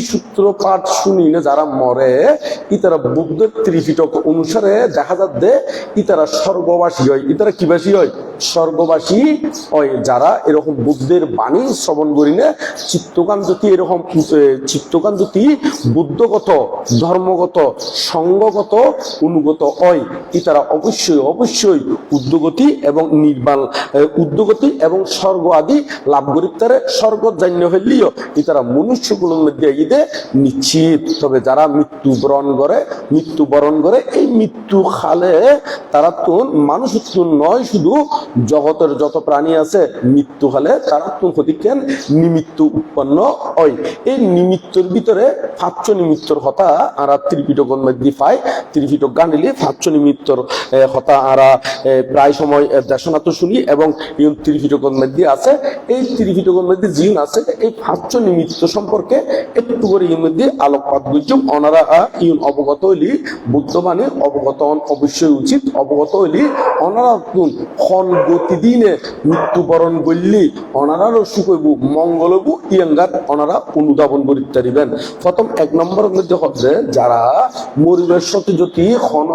সূত্রপাঠ শুনি না যারা মরে, ইতারা বুদ্ধের ত্রিপিটক অনুসারে দেখা যাচ্ছে ইতারা স্বর্গবাসী হয়। ইতারা কিবাসী হয়? স্বর্গবাসী হয়। যারা এরকম বুদ্ধের বাণী শ্রবণ এরকম বুদ্ধগত, ধর্মগত, সঙ্গগত অনুগত হয়। ইতারা অবশ্যই অবশ্যই উদ্যোগতি এবং নির্বাণ উদ্যোগতি এবং স্বর্গ আদি লাভ করিতারে স্বর্গ জান্য হইলিও ইতারা মনুষ্যগুলোর মধ্যে ঈদে নিশ্চিত। তবে যারা মৃত্যু বরণ করে মৃত্যু বরণ করে, এই মৃত্যু খালে তারা তো মানুষ নয়, শুধু জগতের যত প্রাণী আছে মৃত্যু খালে তারা তো ক্ষতিকেন নিমিত্ত উৎপন্ন হয়। এই নিমিত্তর ভিতরে পাঁচ নিমিত্তর কথা আরা ত্রিপিটকের মধ্যে পাই ত্রিপিটক গানিলে পাঁচ নিমিত্তর কথা আরা প্রায় সময় দেশনা তো শুনি এবং ইউন ত্রিপিটকের মধ্যে আছে। এই ত্রিপিটকের মধ্যে জিন আছে। এই পাঁচ নিমিত্ত সম্পর্কে একটু অনারা হইলি অনারা অনুধাবন করিতে প্রথম এক নম্বরের মধ্যে হচ্ছে, যারা মরিবের সাথে যদি ক্ষণ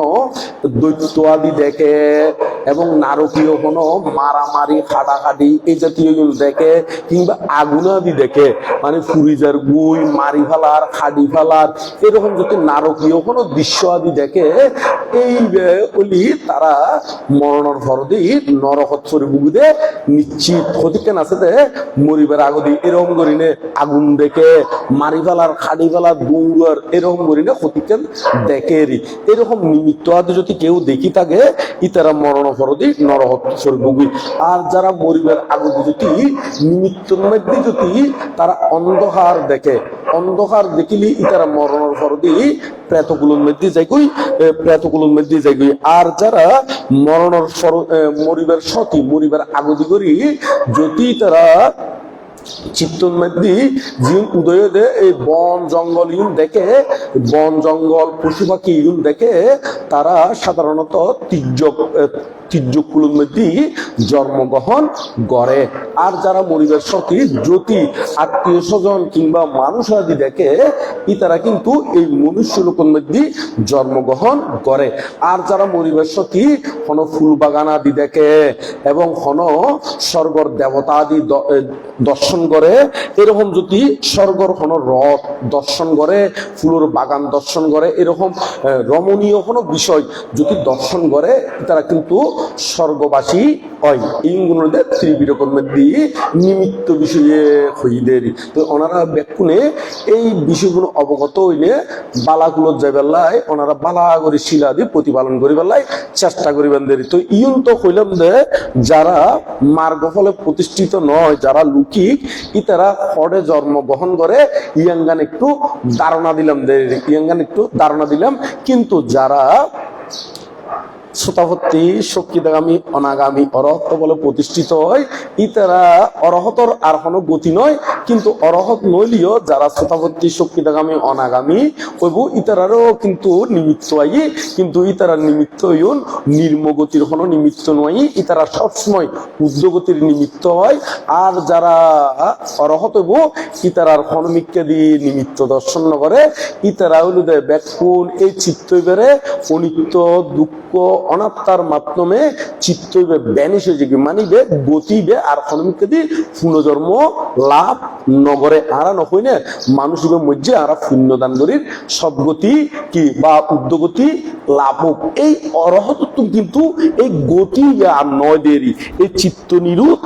দৈত্য আদি দেখে এবং নারকীয় কোনো মারামারি, খাটাখাটি এই জাতীয় দেখে কিংবা আগুন আদি দেখে মানে ফুরিজার গুই মারি ফেলার খাডি ফেলার এরকম যদি নারকীয় কোনো দৃশ্য আদি দেখে, এই বলি তারা মরণর ভরদি নরকত সরি বুগুদে নিশ্চিত ক্ষতিকেন আছে যে মরিবার আগদি এরকম করিনে আগুন দেখে মারি ফেলার খাডি ফেলার ডুঙ্গুয়ার এরকম করিনে ক্ষতিকেন দেখেরি এরকম নিমিত্ত আদি যদি কেউ দেখি থাকে ইতারা মরণ ফরদি নরহত সরি বুগি আর যারা মরিবার আগদি যদি নিমিত্তর মধ্যে যদি তারা অন্ধকার দেখে অন্ধকার দেখিলি ইতারা মরণের ফরদি প্রেতগুলোর মধ্যে যাইগুই এ, প্রেতগুলোর মধ্যে যাইগুই আর যারা মরণের এ, মরিবার সতী মরিবার আগদি করি যদি তারা চিত্তর মধ্যে দে এই বন জঙ্গল ইউন দেখে বন জঙ্গল পশু পাখি ইউন দেখে তারা সাধারণত তির্যক তির্যকুলোর মধ্যে জন্মগ্রহণ করে। আর যারা মরিবের সতী জ্যোতি, আত্মীয় স্বজন কিংবা মানুষ আদি দেখে তারা কিন্তু এই মনুষ্য লোকের মধ্যে জন্মগ্রহণ করে। আর যারা মরিবের সতী কোনো ফুল বাগান আদি দেখে এবং কোনো স্বর্গর দেবতা আদি দর্শন করে, এরকম যদি স্বর্গর কোনো রথ দর্শন করে, ফুলের বাগান দর্শন করে, এরকম রমণীয় কোনো বিষয় যদি দর্শন করে তারা কিন্তু স্বর্গবাসী হয়। এইগুলোদের ত্রিবিরকম দিয়ে নিমিত্ত বিষয়ে হইদের। তো ওনারা ব্যাকুনে এই বিষয়গুলো অবগত হইলে বালাগুলো যে বেলায় ওনারা বালা করে শিলা দিয়ে প্রতিপালন করি বেলায় চেষ্টা করিবেন দেরি। তো ইউন তো হইলাম যে, যারা মার্গ ফলে প্রতিষ্ঠিত নয়, যারা লুকিক ইতারা হরে জন্মগ্রহণ করে, ইয়াঙ্গান একটু ধারণা দিলাম দেরি। ইয়াঙ্গান একটু ধারণা দিলাম। কিন্তু যারা শ্রোতাভর্তি শক্তিদাগামী অনাগামী অরহত বলে প্রতিষ্ঠিত হয়। ইতারা অরহতর আর কোনো গতি নয়, কিন্তু অরহত নইলিও যারা শ্রোতাভর্তি শক্তিদাগামী অনাগামী হইব ইতারারও কিন্তু নিমিত্ত আই। কিন্তু ইতারা নিমিত্ত ইউন নির্মগতির কোনো নিমিত্ত নয়। ইতারা সবসময় উদ্যোগতির নিমিত্ত হয়। আর যারা অরহত হইব, ইতারার দিয়ে নিমিত্ত দর্শন করে ইতারা হইল ব্যাকুল এই চিত্ত বেড়ে অনিত্য, দুঃখ অনাত্মার মাধ্যমে চিত্ত ব্যানিশ হয়ে যাবে মানিবে গতিবে আর দিয়ে পুনর্জন্ম লাভ নগরে আরা নকই না মানুষ মধ্যে আরা পুণ্যদান করির সদ্গতি কি বা উদ্যোগতি লাভ এই অরহতত্ব কিন্তু এই গতি আর নয় দেরি, এই চিত্ত নিরুত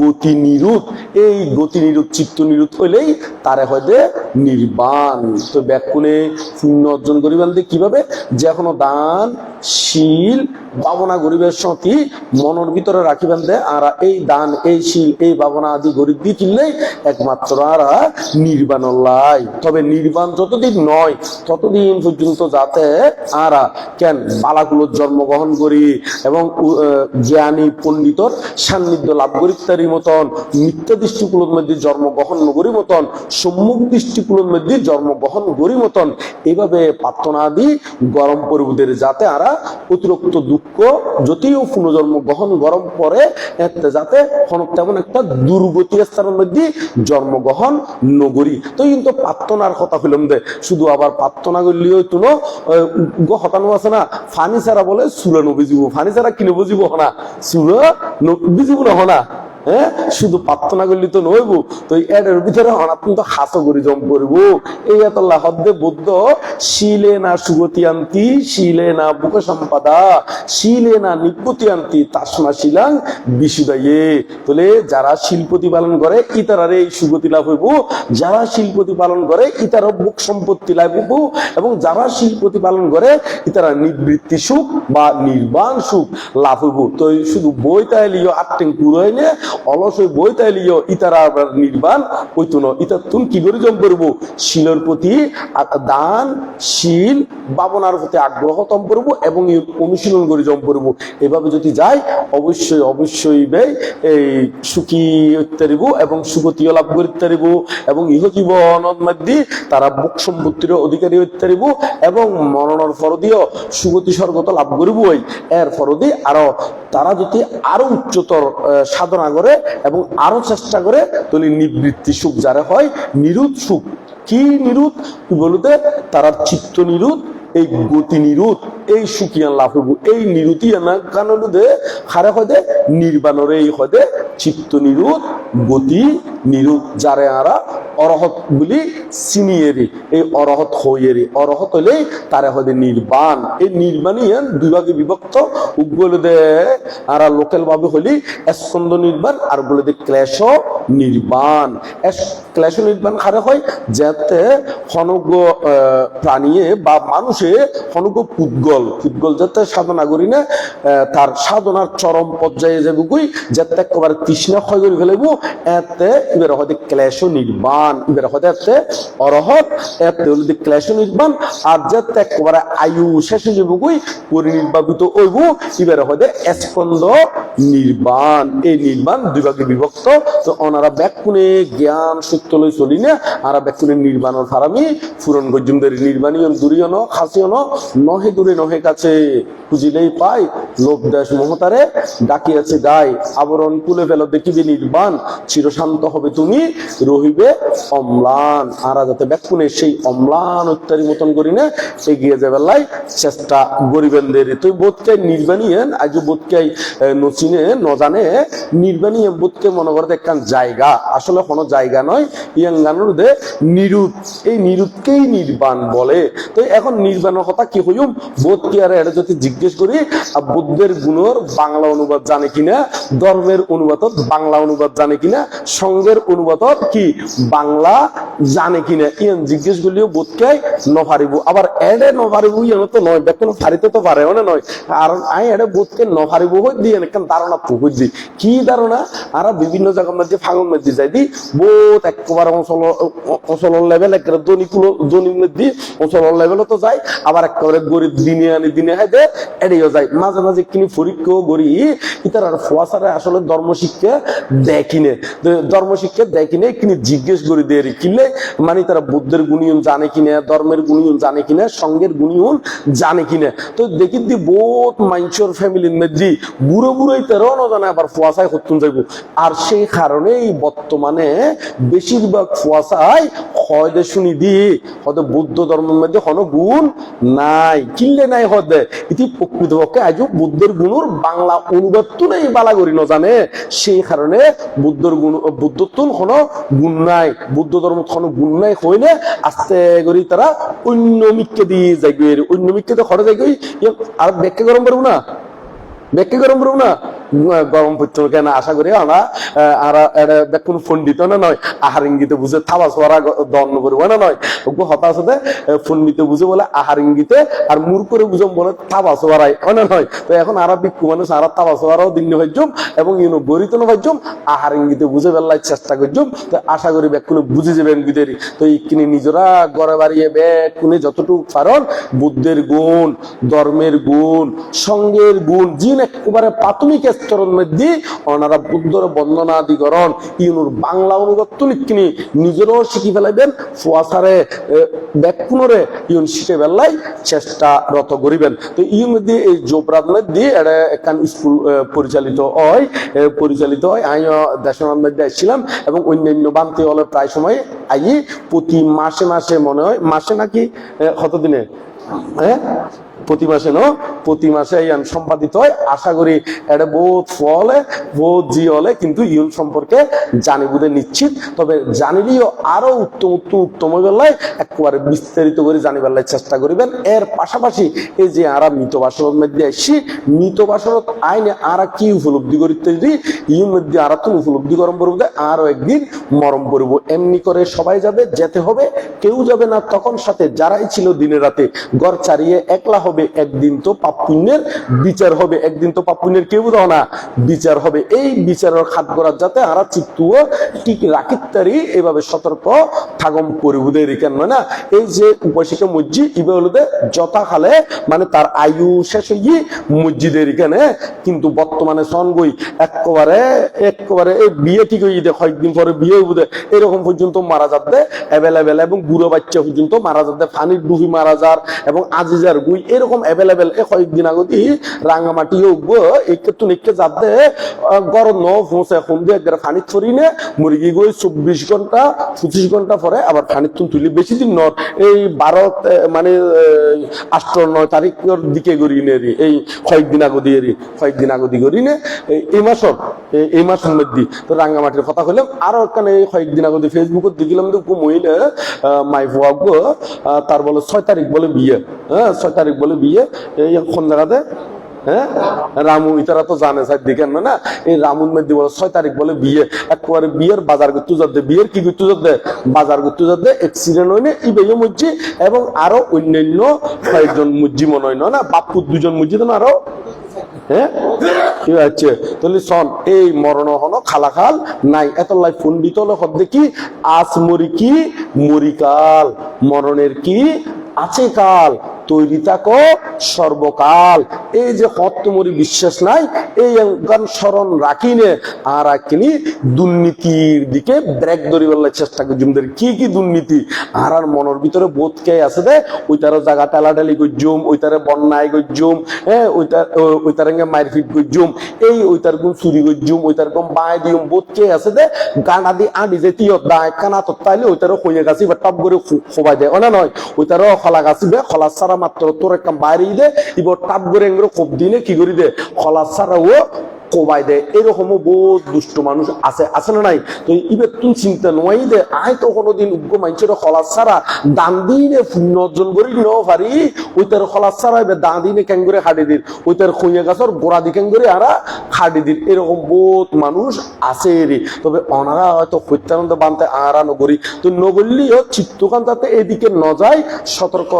গতি নিরুত এই গতি নিরুত চিত্ত নিরুত হইলেই তারে হয়তো নির্বাণ। তো ব্যাকুণে পুণ্য অর্জন করিবেন কীভাবে? যে কোনো দান, শীল, ভাবনা গরিবের সতী মনের ভিতরে রাখিবেন দে আর এই দান, এই শীল, এই ভাবনা আদি গরিব দিয়ে কিনলেই একমাত্র তবে নির্বাণ যতদিন নয়, ততদিন পর্যন্ত যাতে আরা কেন বালাকুলত জন্মগ্রহণ করি এবং জ্ঞানী পণ্ডিতর সান্নিধ্য লাভ মতন মিথ্যা দৃষ্টিকুলোর মধ্যে জন্মগ্রহণ করি মতন, সম্মুখ দৃষ্টিকুলোর মধ্যে জন্মগ্রহণ করি মতন এইভাবে প্রার্থনা দি গরম পরিবুদের যাতে আরা অতিরিক্ত দুঃখ যদিও পুনর্জন্ম গ্রহণ গরম পরে যাতে তেমন একটা দুর্গতি স্থানের মধ্যে জন্মগ্রহণ নগরী। তো কিন্তু প্রার্থনার কথা হইলাম দে। শুধু আবার প্রার্থনা করলেও তো হতানো আছে না, ফানি ছাড়া বলে সুরা নবিজিব। ফানি ছাড়া কিনে বুঝিব হনা সুরা বুঝিব না হনা। হ্যাঁ শুধু প্রার্থনা করলি তো নইব? তো এর ভিতরে কিন্তু হাস করি জম করব। এই এতল্লা হদ্দে বুদ্ধ, শিলে না সুগতি আন্তি, শিলে না বুক সম্পাদা, শিলে না নিপুতি আন্তি তাসমা শিলাং বিশুদাইয়ে। তাহলে যারা শিল প্রতিপালন করে, ইতারারে এই সুগতি লাভ হইব। যারা শিল প্রতিপালন করে ইতারা বুক সম্পত্তি লাভ হইব। এবং যারা শিল প্রতিপালন করে, ইতারা নিবৃত্তি সুখ বা নির্বাণ সুখ লাভ হইব। তো শুধু বই তাইলিও আটটেং পুরোইনে অলস বই ইতারা আবার নির্বাণ হইতো না ইতার তুন কি করে জম করব শিলের প্রতি দান, শিল বাবনার প্রতি আগ্রহ তম করব এবং অনুশীলন করে জম করব। এভাবে যদি যাই অবশ্যই অবশ্যই বে এই সুখী হইতে পারিব এবং সুগতিও লাভ করতে পারিব এবং ইহ জীবনের মধ্যে তারা বুক সম্পত্তির অধিকারী হইতে পারিব এবং মরণের ফরদিও সুগতি স্বর্গত লাভ করিবই এর ফরদি আরও তারা যদি আরও উচ্চতর সাধনা করে এবং আরও চেষ্টা করে তাহলে নিবৃত্তি সুখ যারা হয় নিরুদ সুখ। কি নিরুদ বলতে তারা চিত্ত নিরুদ এই গতি নিরুদ এই সুখিয়ান লাভ হইব এই নিরুতি না কারণ দে হারে হয় দে নির্বাণরে এই হয় দে চিত্ত নিরুদ গতি নিরুদ যারে আরা অরহত বলি চিনিয়েরি এই অরহত হইয়েরি অরহত হইলেই তারে হয় দে নির্বাণ এই নির্বাণই দুই ভাগে বিভক্ত। উগ্বলে দে আরা লোকাল ভাবে হইলি স্কন্দ নির্বাণ আর বলে দে ক্লেশ নির্বাণ ক্লেশ নির্বাণ হারে হয় যাতে হনগ প্রাণীয়ে বা মানুষে হনগ পুদ্গল পুদ্গল যাতে সাধনা করি না তার সাধনার চরম পর্যায়ে যাবে কই যাতে একেবারে তৃষ্ণা ক্ষয় করে ফেলাইব, এতে এবার হয়তো ক্লেশ নির্বাণ এবার হয়তো এতে অরহত, এতে হলো ক্লেশ নির্বাণ, আর যাতে একেবারে আয়ু শেষ হয়ে যাবে কই পরিনির্বাপিত হইব এবার হয়তো স্কন্দ নির্বাণ। এই নির্বাণ দুই ভাগে বিভক্ত, তো ওনারা ব্যাকুনে জ্ঞান সত্য লই চলি না, আর ব্যাকুনে নির্বাণর ফারামি ফুরন গজ্জুমদের নির্বাণীয় দূরিয়ন, খাসিয়ন, নহে দূরে নহে কাছে খুঁজিলেই পাই। লোক দেশ মহতারে ডাকিয়াছে গায় আবরণ কুলে ফেলো, দেখিবে নির্বাণ। চিরশান্ত হবে তুমি, রহিবে অম্লান। আরা যাতে ব্যাকুনে সেই অম্লান উত্তারি মতন করি না এগিয়ে যাবে লাই চেষ্টা গরিবেনদের তুই বোধকে নির্বাণীয়েন, আজ বোধকে নচিনে, নজানে নির্বাণীয় বোধকে মনে করতে একখান জায়গা। আসলে কোনো জায়গা নয়, ইয়াঙ্গানোর দে নিরুত এই নিরুতকেই নির্বাণ বলে। তো এখন নির্বাণের কথা কি হইম বোধ কি এটা যদি জিজ্ঞেস করি বুদ্ধের গুণর বাংলা অনুবাদ জানে কিনা, ধর্মের অনুবাদ বাংলা অনুবাদ জানে কিনা, সঙ্গের অনুবাদ কি, বাংলা জানে কিনা। ইয়ান জিজ্ঞেস করলেও বোধকে আবার এডে ইয়ান তো নয় ফারিতে তো পারে নয়। আই এডে বোধকে হই দিয়ে ধারণা পুকুর দি কি ধারণা? আর বিভিন্ন জায়গার মধ্যে ফাগুন মধ্যে যাই দি, বোধ একেবারে অঞ্চল অঞ্চলের লেভেল একেবারে দনিকুল দনির মধ্যে অঞ্চলের লেভেলও তো যায়। আবার একেবারে গরিব দিনে আনি দিনে হাই দে এড়িয়ে যায়। মাঝে মাঝে কিনি আসলে ধর্ম শিক্ষা দেখিনে। ধর্ম শিক্ষা দেখিনে কিনি জিজ্ঞেস দিয়ে কিনলে মানে তারা বুদ্ধের গুণিয়ন জানে ধর্মের গুণিয়ন জানে সঙ্গের গুণিয়ন জানে তো দেখি দি বহুত ফ্যামিলির মধ্যে বুড়ো বুড়োই তেরো না জানে আবার ফুয়াশায় হতুন যাইব। আর সেই কারণেই বর্তমানে বেশিরভাগ ফুয়াশায় হয়দে শুনি দি হয়তো বুদ্ধ ধর্মের মধ্যে কোনো গুণ নাই। কিনলে নাই হদে। ইতি প্রকৃতপক্ষে আজও বুদ্ধের গুণুর বাংলা অনুবাদ তো নেই বালা করি জানে সেই কারণে বুদ্ধর গুণ বুদ্ধত্বন কোনো গুণ নাই, বুদ্ধ ধর্ম কোনো গুণ নাই হইলে আস্তে করি তারা অন্য মিককে দিয়ে যাইবে অন্য মিককে তো খরচ যাইবে আর ব্যাখ্যা গরম পারব না? ব্যাখ্যা গরম পারব না? গরম পড়তো কেন? আশা করি আমরা পণ্ডিত না নয় আহার ইঙ্গিতে বুঝে থাবা সোয়ারা করব না নয়। হতাশ হতে বুঝে বলে আহার ইঙ্গিতে আর মূর করে বুঝম বলে থাবা না নয়? তো এখন আর বিক্ষু মানুষ থাবা দিন এবং ইউনো হইজম আহার ইঙ্গিতে বুঝে বেলায় চেষ্টা করজম। তো আশা করি বেকুনে বুঝে যাবেন বিদের তো ইকিনি নিজরা গড়ে বাড়িয়ে বেকুনে যতটুকু কারণ বুদ্ধের গুণ, ধর্মের গুণ, সঙ্গের গুণ, জিন একেবারে প্রাথমিক স্তরের মধ্যে ওনারা বুদ্ধর বন্দনা আদিকরণ ইউনুর বাংলা অনুগত্য লিখিনি নিজেরও শিখি ফেলাইবেন ফুয়াশারে ব্যাকুনরে ইউন শিখে ফেলাই চেষ্টা রত করিবেন। তো ইউর মধ্যে এই জোবরাত মধ্যে এটা একখান স্কুল পরিচালিত হয় পরিচালিত হয়। আমি দেশের মধ্যে আসছিলাম এবং অন্যান্য বান্তি হলে প্রায় সময় আই প্রতি মাসে মাসে মনে হয়, মাসে নাকি কতদিনে? হ্যাঁ প্রতি মাসে ন, প্রতি মাসে ইয়ান সম্পাদিত হয়। আশা করি এটা বহুত ফলে, বহুত জি হলে কিন্তু ইউন সম্পর্কে জানি বুঝে নিশ্চিত। তবে জানিলেও আরও উত্তম উত্তম উত্তম বেলায় একেবারে বিস্তারিত করে জানিবার চেষ্টা করিবেন। এর পাশাপাশি এই যে আরা মৃত বাসরত মধ্যে আসছি মৃত বাসরত আইনে আরা কি উপলব্ধি করিতে যদি ইউর মধ্যে আরা তুমি উপলব্ধি করম করব আরও একদিন মরম করব এমনি করে সবাই যাবে, যেতে হবে, কেউ যাবে না, তখন সাথে যারাই ছিল দিনে রাতে ঘর ছাড়িয়ে একলা হবে একদিন তো পাপ পুণ্যের বিচার হবে, একদিন তো পাপ পুণ্যের কেউ দাও না। বিচার হবে এই বিচারের খাত করার যাতে আরা চিত্তুও ঠিক রাখিতারি এভাবে সতর্ক থাগম পরিবুদের কেন না এই যে উপশিকা মসজিদ, ইবে হলো যথা খালে মানে তার আয়ু শেষ হয়ে মসজিদের এখানে, কিন্তু বর্তমানে সনগই একেবারে একেবারে এই বিয়ে ঠিক হয়ে দে, কয়েকদিন পরে বিয়ে বুঝে এরকম পর্যন্ত মারা যাবে অ্যাভেলেবেল এবং বুড়ো বাচ্চা পর্যন্ত মারা যাবে, ফানির ডুবি মারা যার এবং আজিজার গুই, এরকম অ্যাভেলেবেল এ কয়েকদিন আগতি রাঙামাটি উঠবো একে তো নিকে যাবে গরম ন পৌঁছে এখন দিয়ে একবার ফানি ছড়ি নে মুরগি গই চব্বিশ ঘণ্টা পঁচিশ ঘণ্টা পরে আবার ফানি তুন তুলি বেশি দিন নর এই বারো মানে আষ্ট নয় তারিখের দিকে গড়ি নে এই কয়েকদিন আগো দিয়ে রে, কয়েকদিন আগো দিয়ে গড়ি নে এই- মাসত এই- মাসের মধ্যে তো রাঙ্গামাটির কথা কইলাম আরও এই কয়েকদিন আগো দিয়ে ফেসবুকত দেখিলাম কো মহিলা মাই ফুয়া গো আহ, তার বলে ছয় তারিখ বলে বিয়ে হ্যাঁ ছয় তারিখ বলে বিয়ে, এই কোন জায়গাতে হ্যাঁ? রামু ইতারা তো জানে, সাইড দিকে না এই রামুর মধ্যে বলে ছয় তারিখ বলে বিয়ে। একেবারে বিয়ের বাজার করতে যাতে বিয়ের কি করতে যাতে বাজার করতে যাতে অ্যাক্সিডেন্ট হয়নি এই বেয়ে মুজি এবং আরও অন্যান্য কয়েকজন মুজি মনে হয় না বাপুর দুজন মুজি তো আরও? হ্যাঁ? কি তাহলে শোন, এই মরণ খালাখাল নাই। এত লাই ফোন দিত হলো হদ দেখি, আজ মরি কি? মরিকাল মরণের কি? আছে কাল। তৈরি থাকো সর্বকাল। এই যে হত্যমরি বিশ্বাস নাই, এই গান স্মরণ রাখিনে, আর রাখিনি দুর্নীতির দিকে ব্রেক ধরিবার চেষ্টা করছুম কি কি দুর্নীতি? আর আর মনের ভিতরে বোধ কে আছে দে? ওই তার জায়গা টালাটালি করছুম ওই তারে বন্যায় করছুম হ্যাঁ ওই তার ওই তার মারপিট করছুম, এই ওই তার গুম চুরি করছুম ওই তার গুম বায় দিম বোধ কে আছে দে? গান আদি আদি যে তিয় দায়, কানা তো তাইলে ওই তার হইয়া গাছি বা টপ করে খোবাই দেয় অনা নয় ওই তার খলা গাছিবে খলা সারা মাত্র তোর একটা বাইরে দে ইব টাপ করে খুব দিনে কি করি দে? খলা সারা ও কোবাই দে, এরকমও বহুত দুষ্ট মানুষ আছে আছে না নাই? তো ইবে তুই চিন্তা নয় দে আয় তো কোনোদিন উগ্র মানুষের খলাস ছাড়া দান দিনে অর্জন করি ন পারি ওই তার খলাস ছাড়া এবার দান দিনে কেন করে খাটি দিন ওই তার খুঁয়ে গাছর গোড়া দি কেন করে আরা খাটি দিন এরকম বহুত মানুষ আছে রে তবে অনারা হয়তো সত্যানন্দ বানতে আরা নগরী, তো নগরলিও চিত্তকান তাতে এদিকে ন যায় সতর্ক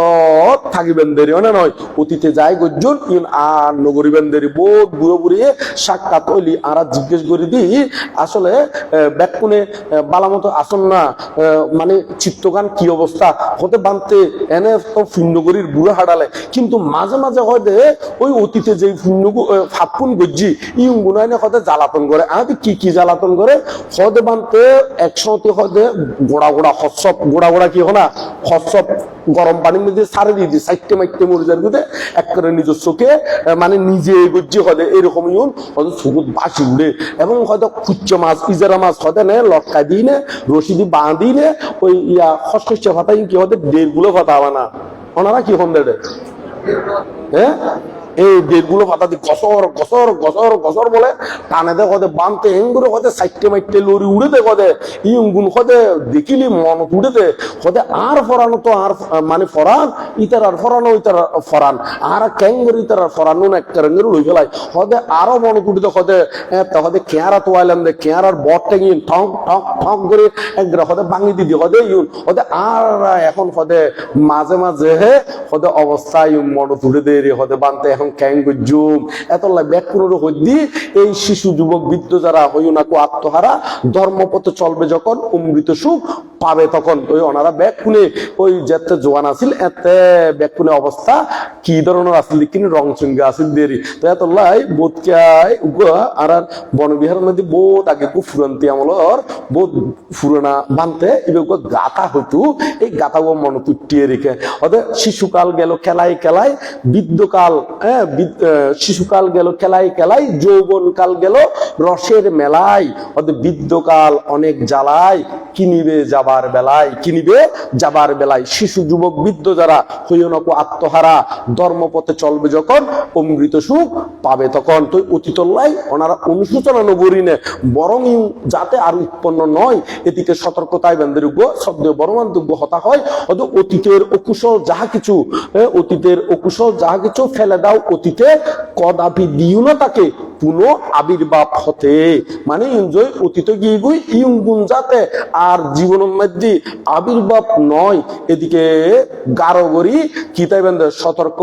থাকিবেন দেরি না নয় অতীতে যায় গজ্জন ইন আর নগরীবেন দেরি, বহুত বুড়ো বুড়িয়ে হইলি আরা জিজ্ঞেস করে, দি, আসলে ব্যাকুনে বালামতো আসন না মানে চিত্তগান কি অবস্থা? হতে বানতে এনে তো ফুন্নগরীর বুড়ো হাডালে কিন্তু মাঝে মাঝে হয়তো ওই অতীতে যে ফুন্ন ফাপুন গজ্জি ইং গুনাইনে হতে জ্বালাতন করে। আদি কি কি জ্বালাতন করে? হতে বানতে, একসাথে হতে গোড়া গোড়া হসপ গোড়া গোড়া কি হনা? হসপ গরম পানির মধ্যে সারে দিয়ে দিই, সাইটে মাইটে মরে যার মধ্যে এক করে নিজের চোখে মানে নিজে গজ্জি হতে এরকম ইউন, হয়তো চকুত বাসি উড়ে, এবং হয়তো কুচ্চ মাছ, ইজারা মাছ হতে নে লটকা দিই নে, রশি দিয়ে বাঁধি নে, ওই ইয়া খসখসে ফাতা কি হতে ডেরগুলো গুলো ফাতা হবে না। ওনারা কি হন দেড়ে? হ্যাঁ? এই ডেটগুলো পাতা দি গসর গসর গসর গসর বলে টানে দে কদে, বানতে এঙ্গুলো কদে, সাইটে মাইটে লরি উড়ে দে কদে ইঙ্গুন কদে, দেখিলি মন উড়ে দে কদে, আর ফরানো তো আর মানে ফরান, ইতার আর ফরানো, ইতার ফরান, আর ক্যাঙ্গর ইতার আর ফরানো না ক্যাঙ্গর লই ফেলাই, কদে আরও মন দে কদে কদে কেয়ারা তো আইলাম দে, কেয়ারার বট টেঙ্গি ঠক ঠক ঠক করে একবার কদে ভাঙি দি দি কদে ইউন কদে আর এখন কদে মাঝে মাঝে কদে অবস্থা ইউন মন উড়ে দে রে কদে, বানতে এখন হদ্দি এই শিশু, যুবক, বৃদ্ধ যারা হইও না কো আত্মহারা, ধর্মপথে চলবে যখন, অমৃত সুখ পাবে তখন। ওই ওনারা ব্যাগ কুনে ওই যেতে জোয়ান আছিল এতে ব্যাগ কুনে অবস্থা কি ধরনের আছিল কিন্তু রং চুঙ্গা আছিল দেরি। তো এত লাই বোধকাই আর আর বনবিহারের মধ্যে বহুত আগে খুব ফুরন্তি আমলর ফুরনা বানতে এবার এই গাতা ও মন তুটিয়ে রেখে। ওদের শিশুকাল গেল, খেলাই খেলাই, বৃদ্ধকাল হ্যাঁ শিশুকাল গেল খেলাই খেলাই যৌবন কাল গেল রসের মেলায় ওদের বৃদ্ধকাল অনেক জ্বালায় কিনিবে যাবার বেলায় কিনিবে যাবার বেলায়। শিশু যুবক বৃদ্ধ যারা হইনক আত্মহারা ধর্মপথে চলবে যখন অমৃত সুখ পাবে তখন। তো অতীতল্লাই ওনারা অনুশোচনা নগরী নে বরং যাতে আর উৎপন্ন নয় এদিকে সতর্কতায় বেন্দের বেন্দ্রযোগ্য শব্দ বরমান্তব্য হতা হয় অত অতীতের অকুশল যাহা কিছু এ, অতীতের অকুশল যাহা কিছু ফেলে দাও অতীতে কদাপি দিও না তাকে, পুনঃ আবির্ভাব হতে। মানে ইঞ্জয় অতীত গিয়ে গুই গুণ যাতে, আর জীবনের মধ্যে আবির্ভাব নয়। এদিকে গারো গরি কি তাই বেন্দে সতর্ক,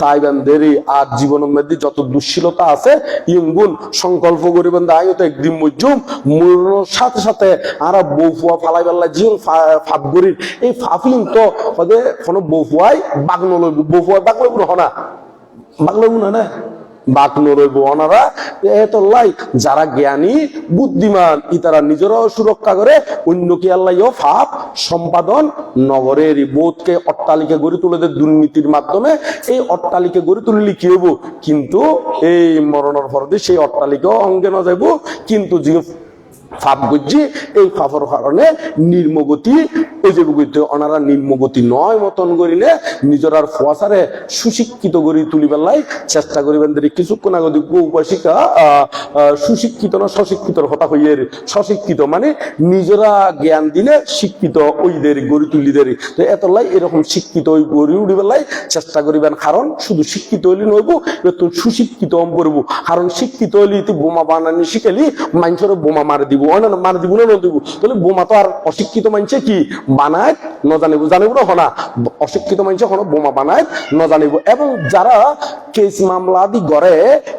তাই বেন্দেরি আর জীবনের মধ্যে যত দুশ্শীলতা আছে ইউং গুণ সংকল্প করি বেন্দে আয়ো তো একদিন মজ্জুম মূল্যর সাথে সাথে আর বউফুয়া ফালাই বেলা জীবন ফাপ গরির। এই ফাফিং তো ওদের কোনো বউফুয়াই বাগ নলই বউফুয়া বাগ লইব না? বাগ লইব না ওনারা এতল্লাই যারা জ্ঞানী, বুদ্ধিমান ইতারা নিজেরাও সুরক্ষা করে অন্যকে আল্লাহ ফাপ সম্পাদন নগরের বোধকে অট্টালিকা গড়ে তুলে দেয় দুর্নীতির মাধ্যমে। এই অট্টালিকা গড়ে তুলিলে কি হইব? কিন্তু এই মরণের পরদি সেই অট্টালিকাও অঙ্গে না যাইব। কিন্তু যে ফাপ গুজি এই ফাফর কারণে নির্মগতি ওই যে বুঝতে ওনারা নির্মগতি নয় মতন করিলে নিজরার ফোয়াসারে সুশিক্ষিত করি তুলিবেলাই চেষ্টা করিবেন। দেরি কিছুক্ষণ আগে উপাসিকা সুশিক্ষিত না সশিক্ষিতর কথা হইয়ে সশিক্ষিত মানে নিজেরা জ্ঞান দিলে শিক্ষিত ওইদের, গড়ি তুলিদের। তো এতলাই এরকম শিক্ষিত ওই গড়ি উড়িবেলাই চেষ্টা করিবেন। কারণ শুধু শিক্ষিত হইলে নইব তুমি সুশিক্ষিত করব। কারণ শিক্ষিত হইলে তুই বোমা বানানি শিখালি মানুষের বোমা মারে দিব। অন্য মারে দিব, না দিব। তাহলে বোমা তো আর অশিক্ষিত মানুষে কি? বানায় ন জানিব জানিব না হনা অশিক্ষিত মানুষে হনো বোমা বানায় ন জানিব এবং যারা কেস মামলা দি গড়ে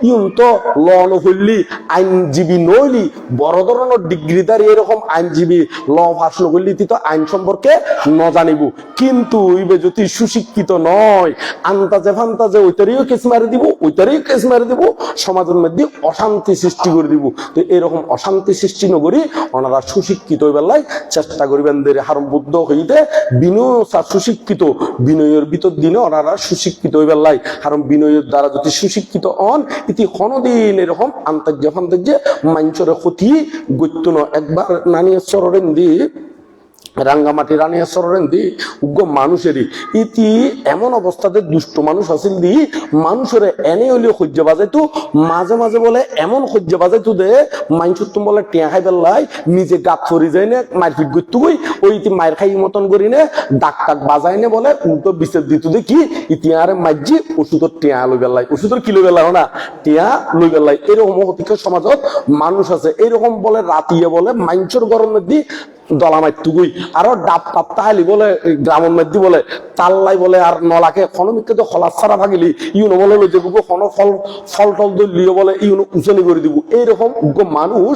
ইউন তো ল নহল্লি আইনজীবী নইলি বড় ধরনের ডিগ্রিদারি এরকম আইনজীবী ল পাস নগরলি তো আইন সম্পর্কে ন জানিব কিন্তু ইবে যদি সুশিক্ষিত নয়, আন্তাজে ফান্তাজে ওইটারিও কেস মারি দিব ওইটারিও কেস মারি দিব সমাজের মধ্যে অশান্তি সৃষ্টি করে দিব। তো এরকম অশান্তি সৃষ্টি নগরী ওনারা সুশিক্ষিত বেলায় চেষ্টা করিবেন দের হারম বুদ্ধ হইতে। বিনয় সুশিক্ষিত, বিনয়ের ভিতর দিনে ওনারা সুশিক্ষিত বেলায় হারম বিনয়ের দ্বারা যদি সুশিক্ষিত হন, ইতি কোনদিন এরকম আন্তর্য ফান্তর্যে মাঞ্চরে ক্ষতি গত্য একবার নানিয়ে চরেন দি রাঙ্গামাটি রানিয়া সরেন দি উগ্র মানুষেরই। ইতি এমন অবস্থাতে দুষ্ট মানুষ আছিল দি, মানুষের এনে হইলেও সহ্য বাজাইতো, মাঝে মাঝে বলে এমন সহ্য বাজাইতো দে মানুষ তুমি বলে টেয়া খাই পেলাই নিজে গাত ফরি যায় না, মারপিট করতো গই ওই ইতি মায়ের খাই মতন করি নে ডাক টাক বাজাই নে বলে, উল্টো বিচার দিত দে কি ইতিহারে মাইজি ওষুধের টেয়া লই পেলাই ওষুধের কিলো পেলাই না, টেয়া লই পেলাই এরকম হতিকে সমাজত মানুষ আছে। এরকম বলে রাতিয়ে বলে মাইনসর গরমের দি দলামাই তুগুই আরও ডাব টাপ তাহালি বলে গ্রামের মধ্যে বলে, তাল্লাই বলে, আর নলাকে খনমিককে তো খলাস ছাড়া ভাগিলি, ইউনো বলে লই যে বুকো খন ফল ফল টল দই লিও বলে, ইউনো উচনি করে দিব। এইরকম উগ্র মানুষ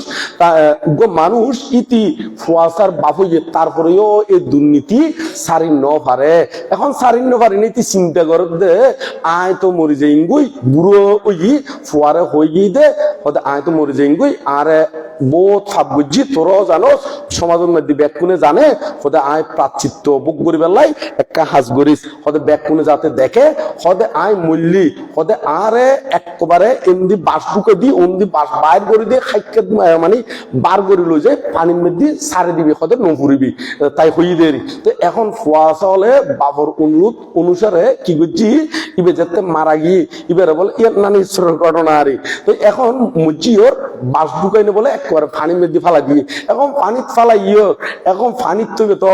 উগ্র মানুষ ইতি ফুয়াশার বাপুয়ে তারপরেও এই দুর্নীতি সারি ন পারে এখন সারি ন পারে নীতি চিন্তা করে দে, আয় তো মরি যাই গুই বুড়ো ওই ফুয়ারে হই গিয়ে দে আয় তো মরি যাই গুই আরে বহুত ফাপ বুঝছি তোরও জানো, সমাজের মধ্যে ব্যাকুনে জানে হতে আয় প্রাচিত্য বুক করি বেলাই একটা হাজ গরিস হতে ব্যাকুনে যাতে দেখে হতে আয় মূল্যি হতে আরে একবারে এমনি বাস ঢুকে দি, অমনি বাস বাইর করে দিয়ে খাইকে মানে বার করে লই যায়, পানির মধ্যে সারে দিবি হতে নফুরিবি তাই হই দেরি। তো এখন ফুয়াশা হলে বাবর অনুরোধ অনুসারে কি করছি, ইবে যাতে মারা গিয়ে, ইবারে বলে, ইয়ার নানি ঘটনা আরে। তো এখন মুজি ওর বাস ঢুকাইনে বলে একবারে পানির মধ্যে ফালা দিয়ে এখন পানিত ফালাই ইয়ে এখন পানির থেকে তো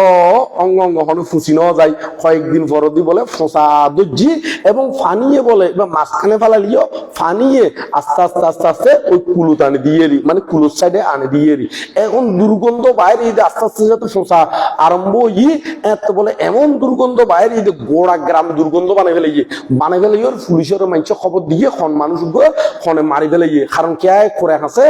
অঙ্গ অঙ্গ হন নেওয়া যায়। কয়েকদিন পর দি বলে ফোঁসা দর্জি এবং ফানিয়ে বলে এবার মাঝখানে ফালালিও ফানিয়ে আস্তে আস্তে আস্তে আস্তে ওই কুলুত আনে দিয়ে রি মানে কুলুর সাইডে আনে দিয়ে রি এখন দুর্গন্ধ বাইরে যে আস্তে আস্তে যাতে ফোঁসা আরম্ভ ই এত বলে এমন দুর্গন্ধ বাইরে যে গোড়া গ্রাম দুর্গন্ধ বানাই ফেলে ইয়ে বানাই ফেলে ইয়ে পুলিশের মানুষ খবর দিয়ে। খন মানুষ খনে মারি ফেলে ইয়ে কারণ কে করে হাসে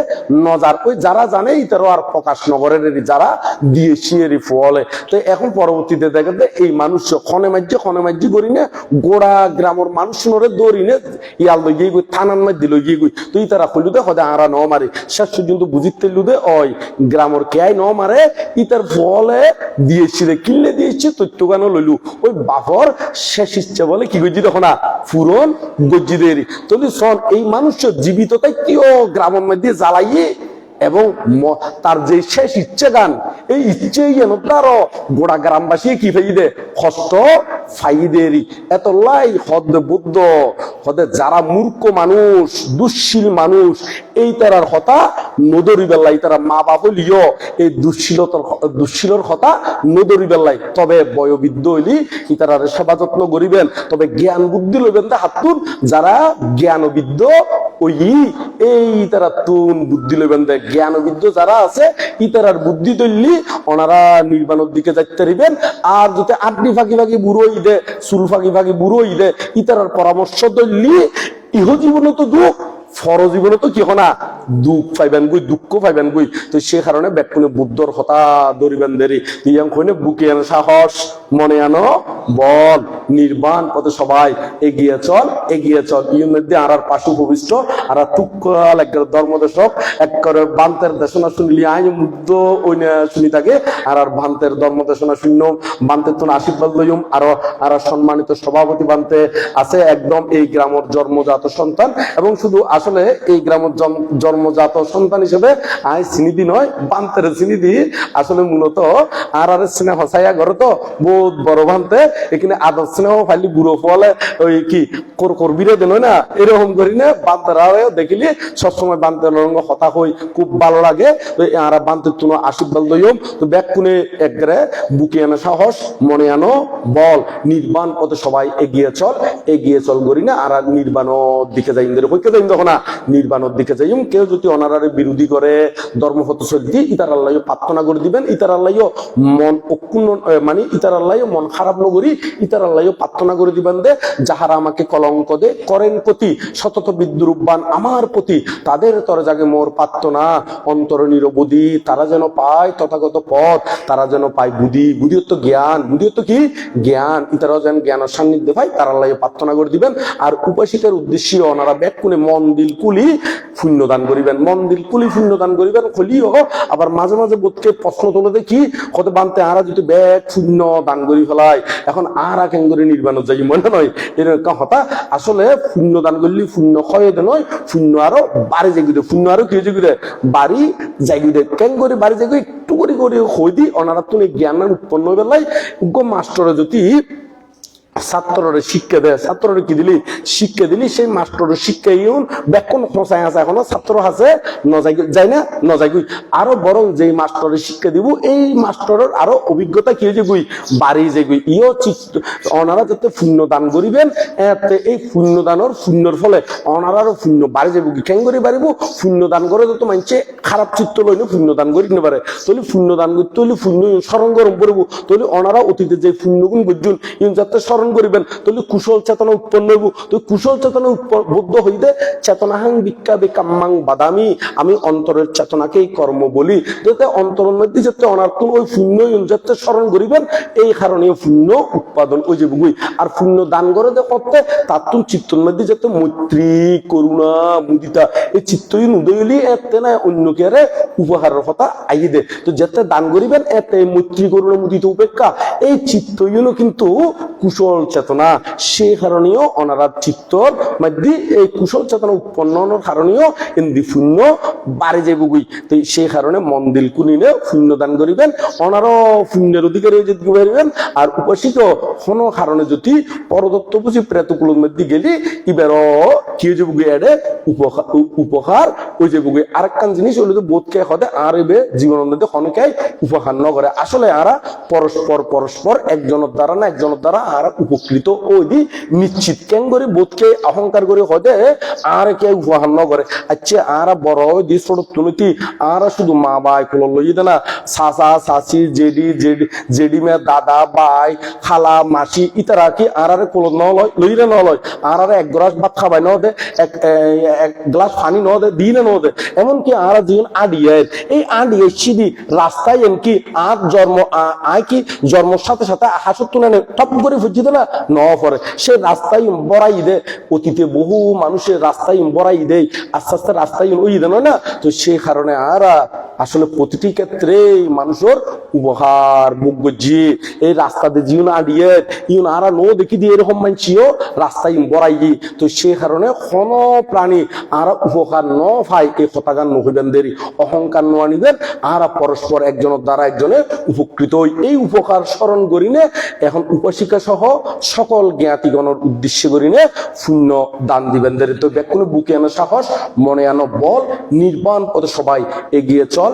নজার ওই যারা জানে ইতারও আর প্রকাশ নগরের যারা দিয়ে শিয়েরি ফলে তো এখন পরবর্তীতে দেখে যে এই মানুষ খনে মাঝে খনে মাঝে করি না, গোড়া গ্রামের মানুষ নরে দৌড়ি নে, ইয়াল লই গিয়ে থানার মধ্যে লই গিয়ে গই তুই তারা কইলু দে হদে আরা ন মারে। শেষ পর্যন্ত বুঝিতে লুদে ওই গ্রামের কেয়াই ন মারে, ইতার ফলে দিয়েছি রে কিনলে দিয়েছি তথ্য গানো লইলু। ওই বাপর শেষ ইচ্ছে বলে কি গজি দেখো না ফুরন গজ্জি দেরি। তবে শোন, এই মানুষ জীবিত তাই কেউ গ্রামের মধ্যে জ্বালাইয়ে এবং তার যে শেষ ইচ্ছে গান এই ইচ্ছে যেন গোড়া গ্রামবাসী কি ফেলি দে কষ্ট এত লাই হদ বুদ্ধ, হদে যারা মূর্খ মানুষ মানুষ, এই হতা নদরি বেল্লাই তারা মা এই হতা নদরি বেল্লাই তবে হইলি সেবা যত্ন করিবেন, তবে জ্ঞান বুদ্ধি লইবেন তা হাতুন, যারা জ্ঞানবিদ্ধ ওই এই তারা তুন বুদ্ধি লইবেন দে। জ্ঞানবিদ্ধ যারা আছে, ই তারার বুদ্ধি তৈলি ওনারা নির্বাণের দিকে যাইতে পারিবেন আর যদি আড্ডি ফাঁকি ফাঁকি বুড়ো দে, চুল ফাঁকি ফাঁকি বুড়োই দে ইতার পরামর্শ তৈলি ইহ জীবনে তো দুঃখ, ফর জীবনে তো কি হনা? দুঃখ পাইবেন গই, দুঃখ পাইবেন গই। তো সে কারণে ব্যাকুনে বুদ্ধর হতা দরিবেন দেরি ইয়াং কইনে বুকে আনো সাহস, মনে আনো বল নির্বাণ পথে সবাই এগিয়ে চল এগিয়ে চল। ইয়ের মধ্যে আর আর পাশু ভবিষ্ঠ আর টুকাল এক ধর্মদেশক এক করে বান্তের দেশনা শুনলি, আইন মুগ্ধ ওই শুনি থাকে আর আর ভান্তের ধর্ম দেশনা শূন্য বান্তের তো আশীর্বাদ লইম আর আর সম্মানিত সভাপতি বান্তে আছে একদম এই গ্রামের জন্মজাত সন্তান। এবং শুধু আসলে এই গ্রামের জন্ম- জন্মজাত সন্তান হিসেবে আই চিনিদি নয়, বান্তের চিনিদি আসলে মূলত আর আর স্নেহ ছায়া ঘরে তো বহুত বড় ভান্তে এখানে আদর স্নেহ ফাইলি বুড়ো ফলে ওই কি কর কর বিরোধী নয় না? এরকম করি না, বান্তারা দেখিলি, সবসময় বান্তের রঙ হতা হই, খুব ভালো লাগে। তো আর বান্তের তুনো আশীর্বাদ লইম তো ব্যাগ কুনে একবারে বুকে আনা সাহস, মনে আনো বল, নির্বাণ পথে সবাই এগিয়ে চল। এগিয়ে চল করি না আর নির্বাণের দিকে যাই হইকে যাই দেখো না নির্বাণের দিকে যাইম। কেউ যদি অনারারে বিরোধী করে ধর্মপথ চলতি ইতার আল্লাহ প্রার্থনা করে দিবেন, ইতার আল্লাহ মন মানে ইতার আল্লাহ মন খারাপ নগরী ইতার আল্লাহ প্রার্থনা করে দিবেন দে যাহারা আমাকে কলঙ্ক দে, করেন প্রতি শতত বিদ্রুপবান আমার প্রতি, তাদের তরে জাগে মোর প্রার্থনা, অন্তর নিরবধি, তারা যেন পায় তথাগত পথ, তারা যেন পায় বুদ্ধি, বুদ্ধিত্ব জ্ঞান, বুদ্ধিত্ব কি? জ্ঞান ইতারাও যেন জ্ঞানের সান্নিধ্যে পায়, তার আল্লাহ প্রার্থনা করে দিবেন, আর উপাসিতের উদ্দেশ্যে অনারা ব্যাগ কোনে মন দিল কুলি শূন্য দান করিবেন মন দিল কুলি শূন্য দান করিবেন খুলিও আবার মাঝে মাঝে বোধকে প্রশ্ন তোলে দেখি, কত বানতে আরা যদি ব্যাগ শূন্য দান করি ফেলায়, এখন আর কেন করে নির্বাণত যাই, মনে নয়, এরকম হতা। আসলে শূন্য দান করলে শূন্য ক্ষয় দে নয়, শূন্য আরও বাড়ি জায়গায় শূন্য আরও কি জায়গায় বাড়ি জায়গায় কেন করে বাড়ি জায়গায় একটু করে করে হই দি অনারা জ্ঞান উৎপন্ন হয়ে পেলাই গো মাস্টরে যদি ছাত্ররে শিক্ষা দেয়। ছাত্ররে কি দিলি? শিক্ষা দিলি। সেই মাস্টরের শিক্ষা ইউন। ব্যাকরণ খোঁচাই আছে এখনও। ছাত্র আছে। নজাই যাই না? নজাই গুই আরও বরং যে মাস্টরের শিক্ষা দিব, এই মাস্টরের আরও অভিজ্ঞতা কি যে গুই বাড়ি যে গুই ইও ওনারা যাতে শূন্য দান করিবেন, এতে এই শূন্য দানের শূন্যর ফলে ওনারারও শূন্য বাড়ি যাব কি? কেন করে বাড়িব? শূন্য দান করে তো মানছে, খারাপ চিত্ত লইলে শূন্য দান করি নিতে পারে। তাহলে শূন্য দান করতে হলে শূন্য স্মরণ গরম করব। তাহলে ওনারা অতীতে যে শূন্যগুণ বুঝুন, ইউন যাতে স্মরণ করিবেন, তাহলে কুশল চেতনা উৎপন্ন হইব। তো কুশল চেতনা উদ্বুদ্ধ হইতে চেতনাহাং বিক্ষা বিকাম্মাং বাদামি, আমি অন্তরের চেতনাকেই কর্ম বলি। যাতে অন্তরের মধ্যে যাতে অনার্থ ওই শূন্য যাতে স্মরণ করিবেন, এই কারণে শূন্য উৎপাদন ওই যে বুগুই আর শূন্য দান করে দে করতে, তার তো চিত্তর মধ্যে যাতে মৈত্রী, করুণা, মুদিতা, এই চিত্তই নুদইলি এতে না অন্য কেরে উপহারের কথা আই দে তো যাতে দান করিবেন, এতে মৈত্রী, করুণা, মুদিত, উপেক্ষা, এই চিত্তই হলো কিন্তু কুশল চেতনা সেই কারণেও অনারাত চিত্তর মধ্যে এই কুশল চেতনা উৎপন্ন কারণেও ইন্দি শূন্য বাড়ে যাইব গুই তো সেই কারণে মন্দির কুনিলে শূন্য দান করিবেন, অনারও শূন্যের অধিকারী যদি পারিবেন আর উপাসিত কোনো কারণে যদি পরদত্ত বুঝি প্রেতকুলোর মধ্যে গেলি, এবারও কি হয়ে যাব এডে উপকার উপকার ওই যে বুগে। আরেকখান জিনিস হলো যে বোধকে হতে আর এবে জীবনের মধ্যে অনেকেই উপকার ন করে। আসলে আরা পরস্পর পরস্পর একজনের দ্বারা না একজনের দ্বারা আর উপকৃত ওই নিশ্চিত কেন করে বোধকে অহংকার করে হদে আর কে উপহার ন করে আচ্ছা আর বড় দি ছোট তুলতি আর শুধু মা বাই কোল লই না সাসা সাসি জেডি জেডি জেডি মে দাদা, বাই, খালা, মাসি ইতারা কি আর আর কোল ন লয় লইরে ন লয় আর আর এক গ্লাস ভাত খাবাই ন দে এক এক গ্লাস পানি ন দে দিনে ন দে এমনকি আর জীবন আডিয়ের এই আডিয়ে সিদি রাস্তায় এমকি আর জন্ম আয় কি জন্মের সাথে সাথে হাসত তুলে টপ করে ফুজিত না ন পরে সে রাস্তায় বড়াই দে অতীতে বহু মানুষের রাস্তায় বড়াই দেয়। আস্তে আস্তে রাস্তায় ওই দেন না? তো সেই কারণে আর আসলে প্রতিটি ক্ষেত্রে মানুষের উপহার যোগ্য যে এই রাস্তাতে জিও না দিয়ে ইউন আর নো দেখি দিয়ে এরকম মানছিও রাস্তায় বড়াই তো সেই কারণে কোন প্রাণী আর উপকার ন পায় এই কথাগান নহইবেন দেরি অহংকার ন আনিবেন আর পরস্পর একজনের দ্বারা একজনে উপকৃত এই উপকার স্মরণ করিনে এখন উপাসিকা সহ সকল জ্ঞাতিগণের উদ্দেশ্য করিনে শূন্য দান দিবেন। তো তো কোনো বুকে আনো সাহস, মনে আনো বল, নির্বাণ পথে সবাই এগিয়ে চল।